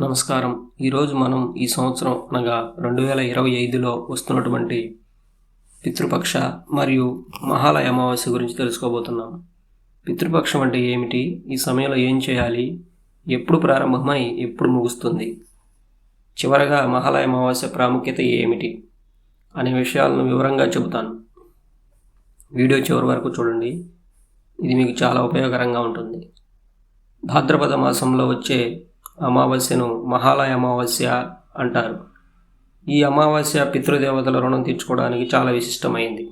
నమస్కారం. ఈరోజు మనం ఈ సంవత్సరం అనగా రెండు వేల ఇరవై ఐదులో వస్తున్నటువంటి పితృపక్ష మరియు మహాలయ అమావాస్య గురించి తెలుసుకోబోతున్నాం. పితృపక్షం అంటే ఏమిటి? ఈ సమయంలో ఏం చేయాలి? ఎప్పుడు ప్రారంభమై ఎప్పుడు ముగుస్తుంది? చివరగా మహాలయ అమావాస్య ప్రాముఖ్యత ఏమిటి? అనే విషయాలను వివరంగా చెబుతాను. వీడియో చివరి వరకు చూడండి. ఇది మీకు చాలా ఉపయోగకరంగా ఉంటుంది. భాద్రపద మాసంలో వచ్చే అమావాస్యను మహాలయ అమావాస్య అంటారు. ఈ అమావాస్య పితృదేవతల రుణం తీర్చుకోవడానికి చాలా విశిష్టమైంది.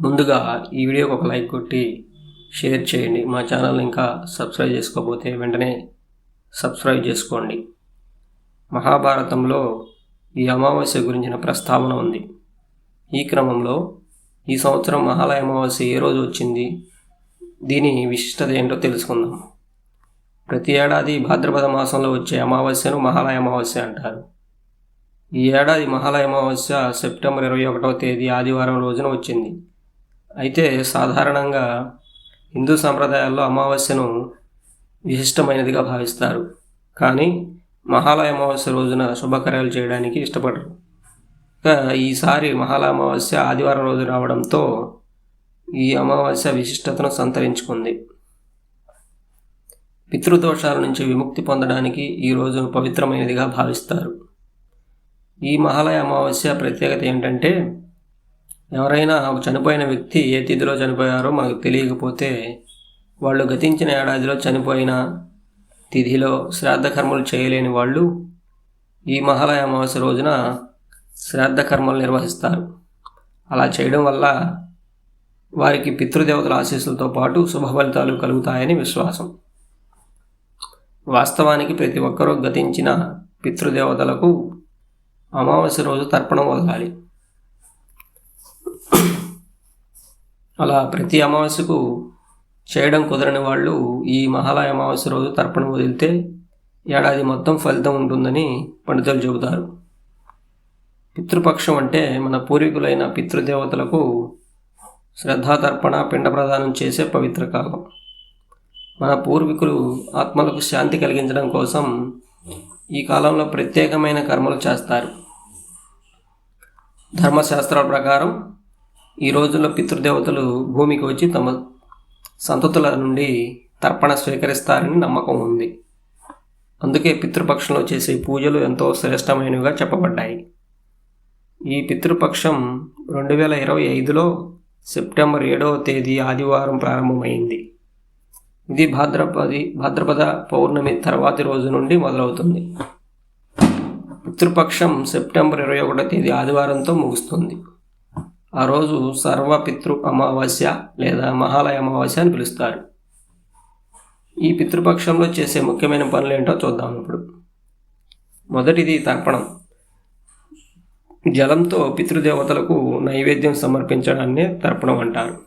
ముందుగా ఈ వీడియోకి ఒక లైక్ కొట్టి షేర్ చేయండి. మా ఛానల్ ఇంకా సబ్స్క్రైబ్ చేసుకోకపోతే వెంటనే సబ్స్క్రైబ్ చేసుకోండి. మహాభారతంలో ఈ అమావాస్య గురించిన ప్రస్తావన ఉంది. ఈ క్రమంలో ఈ సంవత్సరం మహాలయ అమావాస్య ఏ రోజు వచ్చింది? దీని విశిష్టత ఏంటో తెలుసుకుందాం. ప్రతి ఏడాది భాద్రపద మాసంలో వచ్చే అమావాస్యను మహాలయ అమావాస్య అంటారు. ఈ ఏడాది మహాలయ అమావాస్య సెప్టెంబర్ ఇరవై ఒకటవ తేదీ ఆదివారం రోజున వచ్చింది. అయితే సాధారణంగా హిందూ సాంప్రదాయాల్లో అమావాస్యను విశిష్టమైనదిగా భావిస్తారు. కానీ మహాలయ అమావాస్య రోజున శుభకార్యాలు చేయడానికి ఇష్టపడరు. ఈసారి మహాలయ అమావాస్య ఆదివారం రోజు రావడంతో ఈ అమావాస్య విశిష్టతను సంతరించుకుంది. పితృదోషాల నుంచి విముక్తి పొందడానికి ఈ రోజును పవిత్రమైనదిగా భావిస్తారు. ఈ మహాలయ అమావాస్య ప్రత్యేకత ఏంటంటే ఎవరైనా ఒక చనిపోయిన వ్యక్తి ఏ తిథిలో చనిపోయారో మనకు తెలియకపోతే వాళ్ళు గతించిన ఏడాదిలో చనిపోయిన తిథిలో శ్రాద్ధ కర్మలు చేయలేని వాళ్ళు ఈ మహాలయ అమావాస్య రోజున శ్రాద్ధ కర్మలు నిర్వహిస్తారు. అలా చేయడం వల్ల వారికి పితృదేవతల ఆశీస్సులతో పాటు శుభ ఫలితాలు కలుగుతాయని విశ్వాసం. వాస్తవానికి ప్రతి ఒక్కరూ గతించిన పితృదేవతలకు అమావాస్య రోజు తర్పణం వదలాలి. అలా ప్రతి అమావాస్యకు చేయడం కుదరని వాళ్ళు ఈ మహాలయ అమావాస్య రోజు తర్పణం వదిలితే ఏడాది మొత్తం ఫలితం ఉంటుందని పండితులు చెబుతారు. పితృపక్షం అంటే మన పూర్వీకులైన పితృదేవతలకు శ్రద్ధాతర్పణ పిండ ప్రదానం చేసే పవిత్ర కాలం. మన పూర్వీకులు ఆత్మలకు శాంతి కలిగించడం కోసం ఈ కాలంలో ప్రత్యేకమైన కర్మలు చేస్తారు. ధర్మశాస్త్రాల ప్రకారం ఈ రోజుల్లో పితృదేవతలు భూమికి వచ్చి తమ సంతతుల నుండి తర్పణ స్వీకరిస్తారని నమ్మకం ఉంది. అందుకే పితృపక్షంలో చేసే పూజలు ఎంతో శ్రేష్టమైనవిగా చెప్పబడ్డాయి. ఈ పితృపక్షం రెండు వేల ఇరవై ఐదులో సెప్టెంబర్ ఏడవ తేదీ ఆదివారం ప్రారంభమైంది. ఇది భాద్రపది భాద్రపద పౌర్ణమి తర్వాతి రోజు నుండి మొదలవుతుంది. పితృపక్షం సెప్టెంబర్ ఇరవై ఒకటో తేదీ ఆదివారంతో ముగుస్తుంది. ఆ రోజు సర్వపితృ అమావాస్య లేదా మహాలయ అమావాస్య అని పిలుస్తారు. ఈ పితృపక్షంలో చేసే ముఖ్యమైన పనులు ఏంటో చూద్దాం ఇప్పుడు. మొదటిది తర్పణం. జలంతో పితృదేవతలకు నైవేద్యం సమర్పించడాన్ని తర్పణం అంటారు.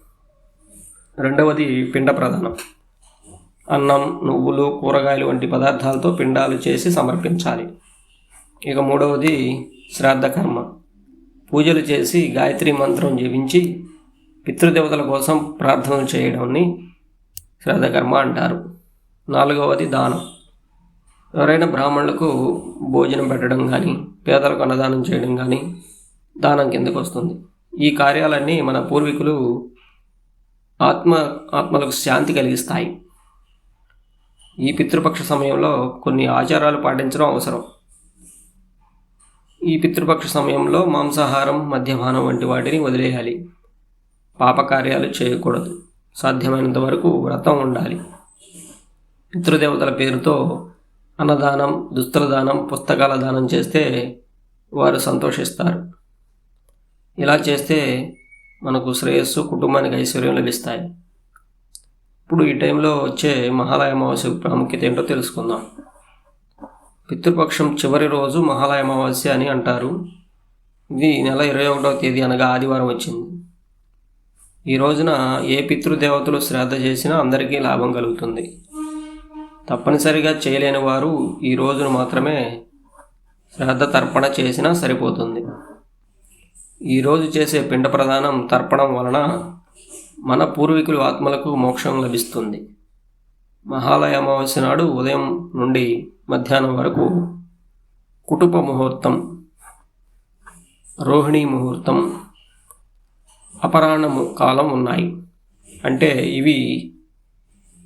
రెండవది పిండ ప్రధానం అన్నం నువ్వులు కూరగాయలు వంటి పదార్థాలతో పిండాలు చేసి సమర్పించాలి. ఇక మూడవది శ్రాద్ధకర్మ పూజలు చేసి గాయత్రి మంత్రం జపించి పితృదేవతల కోసం ప్రార్థనలు చేయడాన్ని శ్రాద్ధకర్మ అంటారు. నాలుగవది దానం. ఎవరైనా బ్రాహ్మణులకు భోజనం పెట్టడం కానీ పేదలకు అన్నదానం చేయడం కానీ దానం కిందకు వస్తుంది. ఈ కార్యాలన్నీ మన పూర్వీకులు ఆత్మ ఆత్మలకు శాంతి కలిగిస్తాయి. ఈ పితృపక్ష సమయంలో కొన్ని ఆచారాలు పాటించడం అవసరం. ఈ పితృపక్ష సమయంలో మాంసాహారం మద్యపానం వంటి వాటిని వదిలేయాలి. పాపకార్యాలు చేయకూడదు. సాధ్యమైనంత వరకు వ్రతం ఉండాలి. పితృదేవతల పేరుతో అన్నదానం దుస్తుల దానం పుస్తకాల దానం చేస్తే వారు సంతోషిస్తారు. ఇలా చేస్తే మనకు శ్రేయస్సు కుటుంబానికి ఐశ్వర్యం లభిస్తాయి. ఇప్పుడు ఈ టైంలో వచ్చే మహాలయ అమావాస్య ప్రాముఖ్యత ఏంటో తెలుసుకుందాం. పితృపక్షం చివరి రోజు మహాలయ అమావాస్య అని అంటారు. ఇది నెల ఇరవై ఒకటవ తేదీ అనగా ఆదివారం వచ్చింది. ఈ రోజున ఏ పితృదేవతలు శ్రద్ధ చేసినా అందరికీ లాభం కలుగుతుంది. తప్పనిసరిగా చేయలేని వారు ఈ రోజును మాత్రమే శ్రద్ధ తర్పణ చేసినా సరిపోతుంది. ఈరోజు చేసే పిండ ప్రదానం తర్పణం వలన మన పూర్వీకుల ఆత్మలకు మోక్షం లభిస్తుంది. మహాలయ అమావాస్య నాడు ఉదయం నుండి మధ్యాహ్నం వరకు కుటుంబ ముహూర్తం రోహిణీ ముహూర్తం అపరాహ్నము కాలం ఉన్నాయి. అంటే ఇవి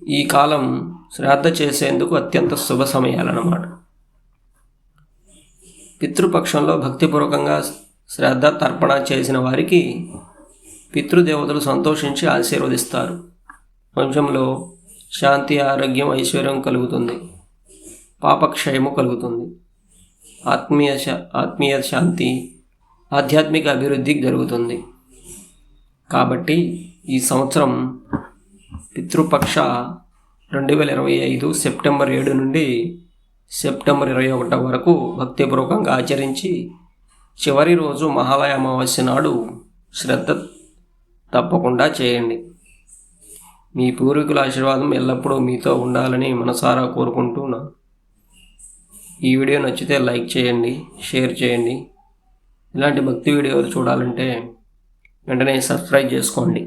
ఈ కాలం శ్రాద్ధ చేసేందుకు అత్యంత శుభ సమయాలన్నమాట. పితృపక్షంలో భక్తిపూర్వకంగా శ్రద్ధ తర్పణ చేసిన వారికి పితృదేవతలు సంతోషించి ఆశీర్వదిస్తారు. వంశంలో శాంతి ఆరోగ్యం ఐశ్వర్యం కలుగుతుంది. పాపక్షయము కలుగుతుంది. ఆత్మీయ శా- ఆత్మీయ శాంతి ఆధ్యాత్మిక అభివృద్ధి జరుగుతుంది. కాబట్టి ఈ సంవత్సరం పితృపక్ష రెండు వేల ఇరవై ఐదు సెప్టెంబర్ ఏడు నుండి సెప్టెంబర్ ఇరవై ఒకటి వరకు భక్తిపూర్వకంగా ఆచరించి చివరి రోజు మహాలయ అమావాస్య నాడు శ్రద్ధ తప్పకుండా చేయండి. మీ పూర్వీకుల ఆశీర్వాదం ఎల్లప్పుడూ మీతో ఉండాలని మనసారా కోరుకుంటున్నాను ఈ వీడియో నచ్చితే లైక్ చేయండి షేర్ చేయండి. ఇలాంటి భక్తి వీడియోలు చూడాలంటే వెంటనే సబ్స్క్రైబ్ చేసుకోండి.